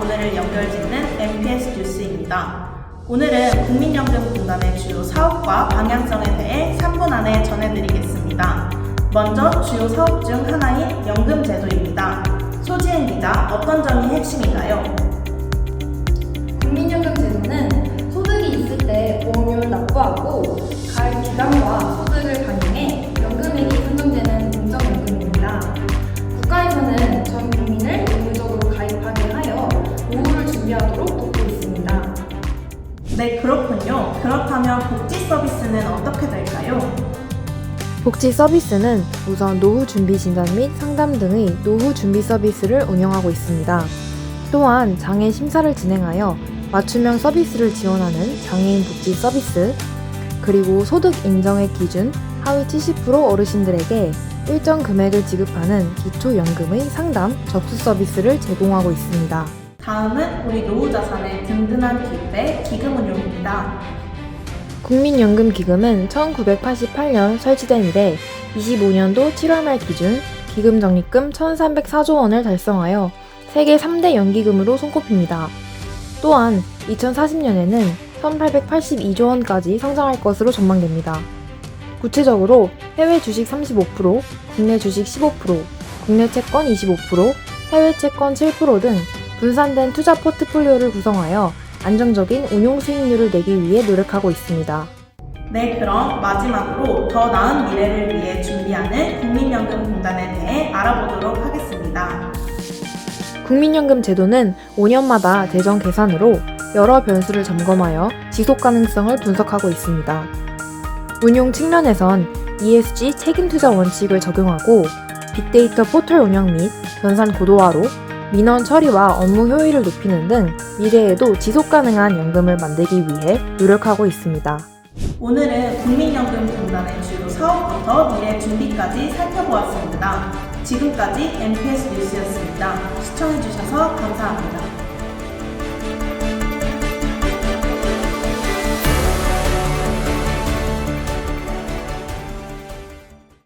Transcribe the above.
오늘을 연결짓는 MPS 뉴스입니다. 오늘은 국민연금공단의 주요 사업과 방향성에 대해 3분 안에 전해드리겠습니다. 먼저 주요 사업 중 하나인 연금제도입니다. 소지은 기자, 어떤 점이 핵심인가요? 네, 그렇군요. 그렇다면 복지 서비스는 어떻게 될까요? 복지 서비스는 우선 노후 준비 진단 및 상담 등의 노후 준비 서비스를 운영하고 있습니다. 또한 장애 심사를 진행하여 맞춤형 서비스를 지원하는 장애인 복지 서비스, 그리고 소득 인정액 기준 하위 70% 어르신들에게 일정 금액을 지급하는 기초연금의 상담, 접수 서비스를 제공하고 있습니다. 다음은 우리 노후 자산의 든든한 기대 기금 운용입니다. 국민연금기금은 1988년 설치된 이래 25년도 7월 말 기준 기금 적립금 1,304조 원을 달성하여 세계 3대 연기금으로 손꼽힙니다. 또한 2040년에는 1,882조 원까지 성장할 것으로 전망됩니다. 구체적으로 해외 주식 35%, 국내 주식 15%, 국내 채권 25%, 해외 채권 7%등 분산된 투자 포트폴리오를 구성하여 안정적인 운용 수익률을 내기 위해 노력하고 있습니다. 네, 그럼 마지막으로 더 나은 미래를 위해 준비하는 국민연금공단에 대해 알아보도록 하겠습니다. 국민연금 제도는 5년마다 재정 계산으로 여러 변수를 점검하여 지속 가능성을 분석하고 있습니다. 운용 측면에선 ESG 책임 투자 원칙을 적용하고 빅데이터 포털 운영 및 변산 고도화로 민원 처리와 업무 효율을 높이는 등 미래에도 지속 가능한 연금을 만들기 위해 노력하고 있습니다. 오늘은 국민연금공단의 주요 사업부터 미래 준비까지 살펴보았습니다. 지금까지 MPS 뉴스였습니다. 시청해주셔서 감사합니다.